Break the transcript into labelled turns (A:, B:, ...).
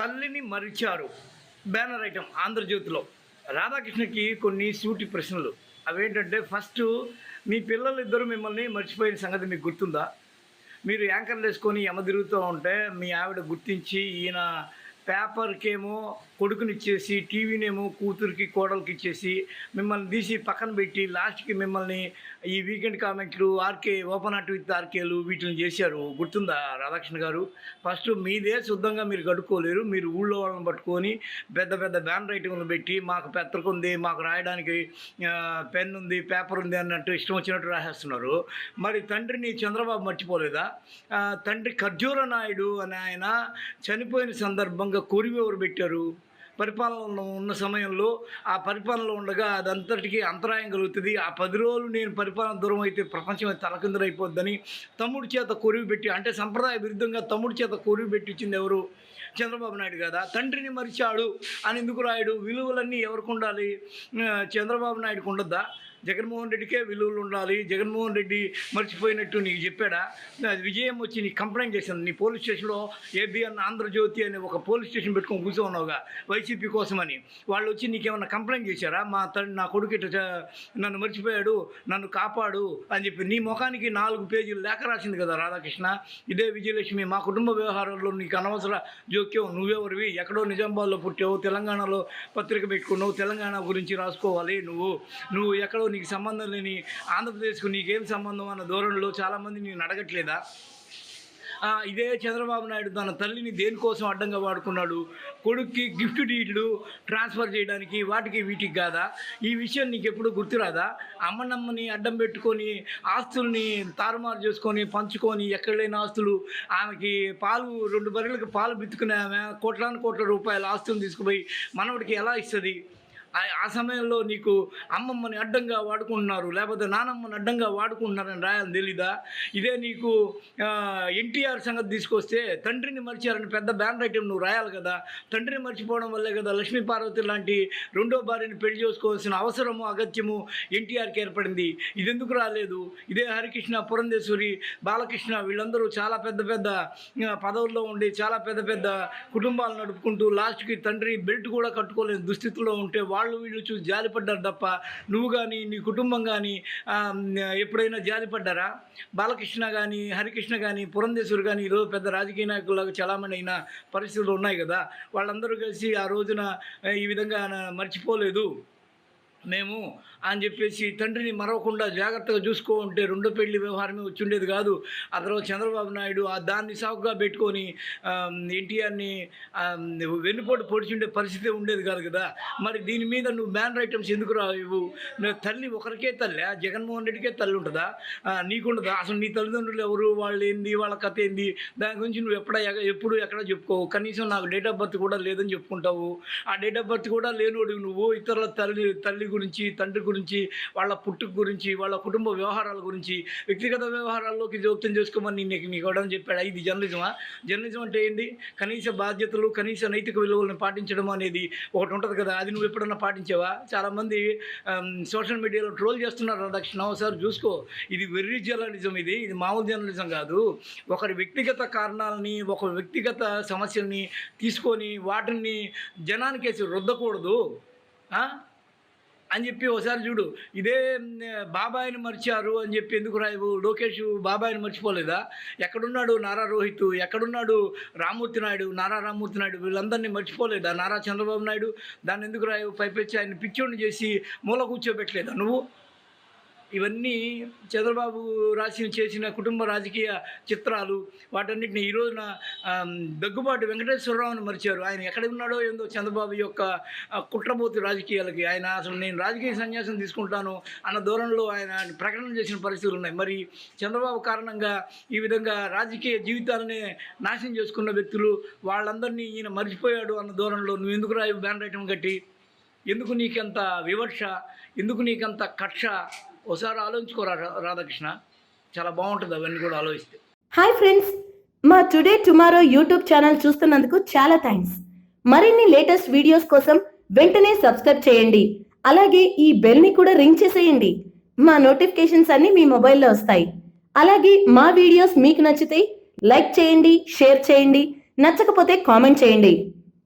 A: తల్లిని మరిచారు. Banner item ఆంధ్రజ్యోతిలో రాధాకృష్ణకి కొన్ని సూటి ప్రశ్నలు. అవేంటంటే ఫస్ట్ మీ పిల్లలు ఇద్దరు మిమ్మల్ని మర్చిపోయిన సంగతి మీకు గుర్తుందా? మీరు యాంకర్లు వేసుకొని ఎమ తిరుగుతూ ఉంటే మీ ఆవిడ గుర్తించి ఈయన పేపర్కేమో కొడుకునిచ్చేసి టీవీనేమో కూతురికి కోడలకి ఇచ్చేసి మిమ్మల్ని తీసి పక్కన పెట్టి లాస్ట్కి మిమ్మల్ని ఈ వీకెండ్ కామెంట్లు ఆర్కే ఓపెన్ అట్ విత్ ఆర్కేలు వీటిని చేశారు. గుర్తుందా రాధాకృష్ణ గారు? ఫస్ట్ మీదే శుద్ధంగా మీరు కడుక్కోలేరు. మీరు ఊళ్ళో వాళ్ళని పట్టుకొని పెద్ద పెద్ద బ్యాన్ రైటింగ్లు పెట్టి మాకు పెత్తకు ఉంది మాకు రాయడానికి పెన్ ఉంది పేపర్ ఉంది అన్నట్టు ఇష్టం వచ్చినట్టు రాసేస్తున్నారు. మరి తండ్రిని చంద్రబాబు మర్చిపోలేదా? తండ్రి ఖర్జూర నాయుడు అని ఆయన చనిపోయిన సందర్భంగా కొరివి ఎవరు పెట్టారు. పరిపాలనలో ఉన్న సమయంలో ఆ పరిపాలనలో ఉండగా అదంతటికీ అంతరాయం కలుగుతుంది. ఆ పది రోజులు నేను పరిపాలన దూరం అయితే ప్రపంచం తలకిందులైపోద్దని తమ్ముడి చేత కొరివి పెట్టి అంటే సంప్రదాయ విరుద్ధంగా తమ్ముడి చేత కొరివి పెట్టించింది ఎవరు? చంద్రబాబు నాయుడు కదా తండ్రిని మరిచాడు అని ఎందుకు రాయుడు? విలువలన్నీ ఎవరికి ఉండాలి? చంద్రబాబు నాయుడుకు ఉండద్దా? జగన్మోహన్ రెడ్డికే విలువలు ఉండాలి జగన్మోహన్ రెడ్డి మర్చిపోయినట్టు నీకు చెప్పాడా? విజయం వచ్చి నీకు కంప్లైంట్ చేశాను. నీ పోలీస్ స్టేషన్లో ఏబిఎన్ ఆంధ్రజ్యోతి అనే ఒక పోలీస్ స్టేషన్ పెట్టుకొని కూర్చోన్నావుగా వైసీపీ కోసమని. వాళ్ళు వచ్చి నీకేమన్నా కంప్లైంట్ చేశారా? మా తండ్రి నా కొడుకు ఇట్లా నన్ను మర్చిపోయాడు నన్ను కాపాడు అని చెప్పి. నీ ముఖానికి నాలుగు పేజీలు లేఖ రాసింది కదా రాధాకృష్ణ. ఇదే విజయలక్ష్మి మా కుటుంబ వ్యవహారంలో నీకు అనవసర జోక్యం నువ్వెవరివి? ఎక్కడో నిజామాబాద్లో పుట్టావు తెలంగాణలో పత్రిక పెట్టుకున్నావు తెలంగాణ గురించి రాసుకోవాలి నువ్వు. నువ్వు ఎక్కడో నీకు సంబంధం లేని ఆంధ్రప్రదేశ్కు నీకేం సంబంధం అన్న ధోరణిలో చాలామంది నేను అడగట్లేదా? ఇదే చంద్రబాబు నాయుడు తన తల్లిని దేనికోసం అడ్డంగా వాడుకున్నాడు? కొడుక్కి గిఫ్ట్ డీడ్లు ట్రాన్స్ఫర్ చేయడానికి వాటికి వీటికి కాదా? ఈ విషయం నీకు ఎప్పుడు గుర్తురాదా? అమ్మనమ్మని అడ్డం పెట్టుకొని ఆస్తుల్ని తారుమారు చేసుకొని పంచుకొని ఎక్కడ లేని ఆస్తులు ఆమెకి పాలు రెండు బర్రెలకు పాలు బిత్తుకునే ఆమె కోట్లాను కోట్ల రూపాయల ఆస్తులను తీసుకుపోయి మనవడికి ఎలా ఇస్తుంది? ఆ- సమయంలో నీకు అమ్మమ్మని అడ్డంగా వాడుకుంటున్నారు లేకపోతే నానమ్మని అడ్డంగా వాడుకుంటున్నారని రాయాలని తెలీదా? ఇదే నీకు ఎన్టీఆర్ సంగతి తీసుకొస్తే తండ్రిని మర్చారని పెద్ద బ్యానర్ ఐటెం నువ్వు రాయాలి కదా? తండ్రిని మర్చిపోవడం వల్లే కదా లక్ష్మీ పార్వతి లాంటి రెండో భార్యని పెళ్ళి చేసుకోవాల్సిన అవసరము అగత్యము ఎన్టీఆర్కి ఏర్పడింది. ఇది ఎందుకు రాలేదు? ఇదే హరికృష్ణ పురంధేశ్వరి బాలకృష్ణ వీళ్ళందరూ చాలా పెద్ద పెద్ద పదవుల్లో ఉండి చాలా పెద్ద పెద్ద కుటుంబాలు నడుపుకుంటూ లాస్ట్కి తండ్రి బెల్ట్ కూడా కట్టుకోలేని దుస్థితిలో ఉంటే వాళ్ళు వీళ్ళు చూసి జాలిపడ్డారు తప్ప నువ్వు కానీ నీ కుటుంబం కానీ ఎప్పుడైనా జాలిపడ్డారా? బాలకృష్ణ కానీ హరికృష్ణ కానీ పురంధేశ్వరు కానీ ఈరోజు పెద్ద రాజకీయ నాయకులకు చలామణి అయిన పరిస్థితులు ఉన్నాయి కదా. వాళ్ళందరూ కలిసి ఆ రోజున ఈ విధంగా మర్చిపోలేదు. మేము అని చెప్పేసి తండ్రిని మరవకుండా జాగ్రత్తగా చూసుకో ఉంటే రెండో పెళ్ళి వ్యవహారమే వచ్చిండేది కాదు. ఆ తర్వాత చంద్రబాబు నాయుడు ఆ దాన్ని సాగుగా పెట్టుకొని ఎన్టీఆర్ని వెన్నుపోటు పొడిచిండే పరిస్థితి ఉండేది కాదు కదా. మరి దీని మీద నువ్వు బ్యానర్ ఐటమ్స్ ఎందుకు రావు తల్లి ఒకరికే తల్లి జగన్మోహన్ రెడ్డికే తల్లి ఉంటుందా? నీకుంటుందా అసలు నీ తల్లిదండ్రులు ఎవరు? వాళ్ళు ఏంది? వాళ్ళ కథ ఏంది? దాని గురించి నువ్వు ఎప్పుడ ఎప్పుడు ఎక్కడ చెప్పుకోవు? కనీసం నాకు డేట్ ఆఫ్ బర్త్ కూడా లేదని చెప్పుకుంటావు. ఆ డేట్ ఆఫ్ బర్త్ కూడా లేనోడు నువ్వు. ఇతరుల తల్లి తల్లి గురించి తండ్రి గురించి వాళ్ళ పుట్టుక గురించి వాళ్ళ కుటుంబ వ్యవహారాల గురించి వ్యక్తిగత వ్యవహారాల్లోకి జోక్యం చేసుకోమని నీకు నీకు ఇవ్వడం చెప్పాడు? ఇది జర్నలిజమా? జర్నలిజం అంటే ఏంటి? కనీస బాధ్యతలు కనీస నైతిక విలువలను పాటించడం అనేది ఒకటి ఉంటుంది కదా. అది నువ్వు ఎప్పుడన్నా పాటించావా? చాలామంది సోషల్ మీడియాలో ట్రోల్ చేస్తున్నారు దక్షిణ ఒకసారి చూసుకో. ఇది వెర్రి జర్నలిజం ఇది. ఇది మామూలు జర్నలిజం కాదు. ఒకరి వ్యక్తిగత కారణాలని ఒక వ్యక్తిగత సమస్యల్ని తీసుకొని వాటిని జనానికేసి రుద్దకూడదు. అని చెప్పి ఒకసారి చూడు. ఇదే బాబాయ్ని బాబాయిని మర్చారు అని చెప్పి ఎందుకు రాయవు లోకేష్ బాబాయిని మర్చిపోలేదా? ఎక్కడున్నాడు నారా రోహిత్? ఎక్కడున్నాడు రామూర్తి నాయుడు? నారా రామూర్తి నాయుడు వీళ్ళందరినీ మర్చిపోలేదా? నారా చంద్రబాబు నాయుడు? దాన్ని ఎందుకు రాయవు పైపెచ్చి ఆయన పిచ్చోడిని చేసి మూల కూర్చోబెట్టలేదా నువ్వు? ఇవన్నీ చంద్రబాబు రాసిన చేసిన కుటుంబ రాజకీయ చిత్రాలు వాటన్నిటిని ఈ రోజున దగ్గుబాటు వెంకటేశ్వరరావుని మరిచారు. ఆయన ఎక్కడ ఉన్నాడో ఏందో చంద్రబాబు యొక్క ఆ, కుట్రబోతు రాజకీయాలకి. ఆయన అసలు నేను రాజకీయ సన్యాసం తీసుకుంటాను అన్న ధోరణిలో ఆయన ప్రకటన చేసిన పరిస్థితులు ఉన్నాయి. మరి చంద్రబాబు కారణంగా ఈ విధంగా రాజకీయ జీవితాలనే నాశనం చేసుకున్న వ్యక్తులు వాళ్ళందరినీ ఈయన మర్చిపోయాడు అన్న ధోరణిలో నువ్వు ఎందుకు రాయి బ్యాన్ రైటం కట్టి? ఎందుకు నీకంత వివక్ష? ఎందుకు నీకంత కక్ష? ఒకసారి ఆలోచించుకోరా రాధాకృష్ణ. చాలా బాగుంటుంది అవన్నీ కూడా ఆలోచిస్తే.
B: హాయ్ ఫ్రెండ్స్ మా టుడే టుమారో యూట్యూబ్ ఛానల్ చూస్తున్నందుకు చాలా థ్యాంక్స్. మరిన్ని లేటెస్ట్ వీడియోస్ కోసం వెంటనే సబ్స్క్రైబ్ చేయండి. అలాగే ఈ బెల్ని కూడా రింగ్ చేసేయండి. మా నోటిఫికేషన్స్ అన్ని మీ మొబైల్లో వస్తాయి. అలాగే మా వీడియోస్ మీకు నచ్చితే లైక్ చేయండి షేర్ చేయండి నచ్చకపోతే కామెంట్ చేయండి.